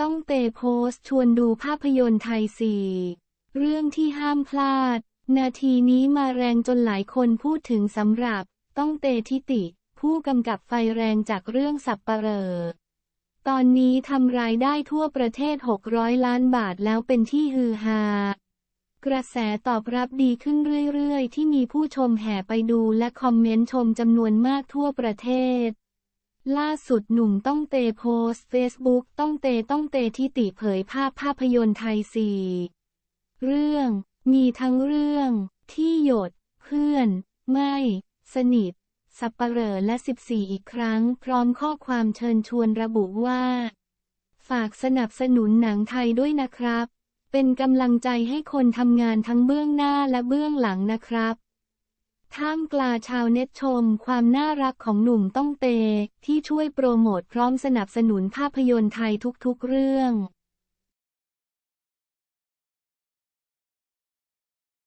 ต้องเตโพสชวนดูภาพยนตร์ไทยสี่เรื่องที่ห้ามพลาด นาทีนี้มาแรงจนหลายคนพูดถึงสำหรับ ต้องเตทิติ ผู้กำกับไฟแรงจากเรื่องสับปะเรอ ตอนนี้ทำรายได้ทั่วประเทศ 600 ล้านบาทแล้วเป็นที่ฮือฮากระแสตอบรับดีขึ้นเรื่อย ๆ ที่มีผู้ชมแห่ไปดูและคอมเมนต์ชมจำนวนมากทั่วประเทศ ล่าสุดหนุ่มต้องเตโพสเฟซบุ๊กต้องเตต้องเตที่ติเผยภาพภาพยนตร์ไทยสี่เรื่อง มีทั้งเรื่อง ที่หยด เพื่อน ไม่ สนิท สับปเหร่อและ 14 อีกครั้ง พร้อมข้อความเชิญชวนระบุว่า ฝากสนับสนุนหนังไทยด้วยนะครับ เป็นกำลังใจให้คนทำงานทั้งเบื้องหน้าและเบื้องหลังนะครับ ท่ามกลาชาวเน็ตชม ความน่ารักของหนุ่มต้องเต ที่ช่วยโปรโมทพร้อมสนับสนุนภาพยนตร์ไทยทุกๆเรื่อง